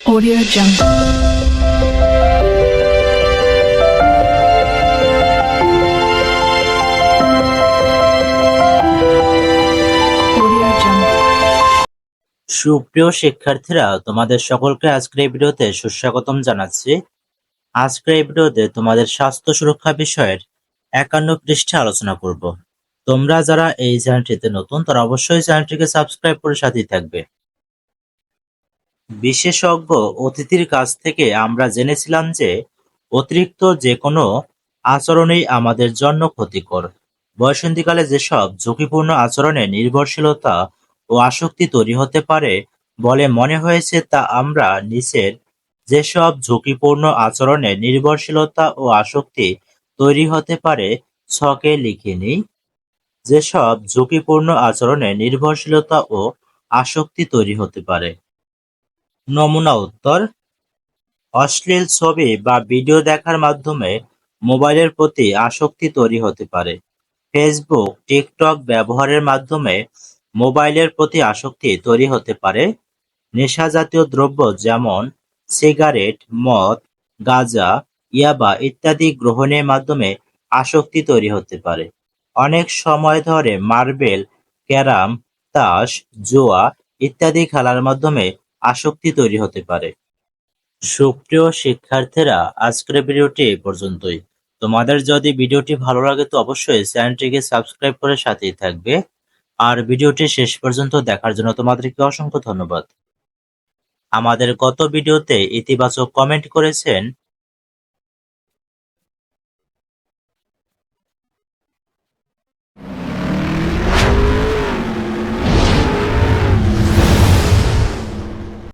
Audio Jungle. সুপ্রিয় শিক্ষার্থীরা, তোমাদের সকলকে আজকের এই ভিডিওতে সুস্বাগতম জানাচ্ছি। আজকের এই ভিডিওতে তোমাদের স্বাস্থ্য সুরক্ষা বিষয়ের একান্ন পৃষ্ঠে আলোচনা করব। তোমরা যারা এই চ্যানেলটিতে নতুন, তারা অবশ্যই চ্যানেলটিকে সাবস্ক্রাইব করে সাথেই থাকবে। বিশেষজ্ঞ অতিথির কাছ থেকে আমরা জেনেছিলাম যে অতিরিক্ত যে কোনো আচরণই আমাদের জন্য ক্ষতিকর। বয়সন্ধিকালে যেসব ঝুঁকিপূর্ণ আচরণে নির্ভরশীলতা ও আসক্তি তৈরি হতে পারে বলে মনে হয়েছে, তা আমরা নিচের যেসব ঝুঁকিপূর্ণ আচরণে নির্ভরশীলতা ও আসক্তি তৈরি হতে পারে, ছকে লিখে নিই। যেসব ঝুঁকিপূর্ণ আচরণে নির্ভরশীলতা ও আসক্তি তৈরি হতে পারে। নমুনা উত্তর। অশ্লীল ছবি বা ভিডিও দেখার মাধ্যমে মোবাইলের প্রতি আসক্তি তৈরি হতে পারে। ফেসবুক টিকটক ব্যবহারের মাধ্যমে মোবাইলের প্রতি আসক্তি তৈরি হতে পারে। নেশাজাতীয় দ্রব্য যেমন সিগারেট, মদ, গাঁজা, ইয়াবা ইত্যাদি গ্রহণের মাধ্যমে আসক্তি তৈরি হতে পারে। অনেক সময় ধরে মার্বেল, ক্যারাম, তাস, জুয়া ইত্যাদি খেলার মাধ্যমে আসক্তি তৈরি হতে পারে। সুপ্রিয় শিক্ষার্থীরা, আজকের ভিডিওটি এ পর্যন্তই। তোমাদের যদি ভিডিওটি ভালো লাগে তো অবশ্যই চ্যানেলটিকে সাবস্ক্রাইব করে সাথেই থাকবে। আর ভিডিওটি শেষ পর্যন্ত দেখার জন্য তোমাদেরকে অসংখ্য ধন্যবাদ। আমাদের গত ভিডিওতে ইতিবাচক কমেন্ট করেছেন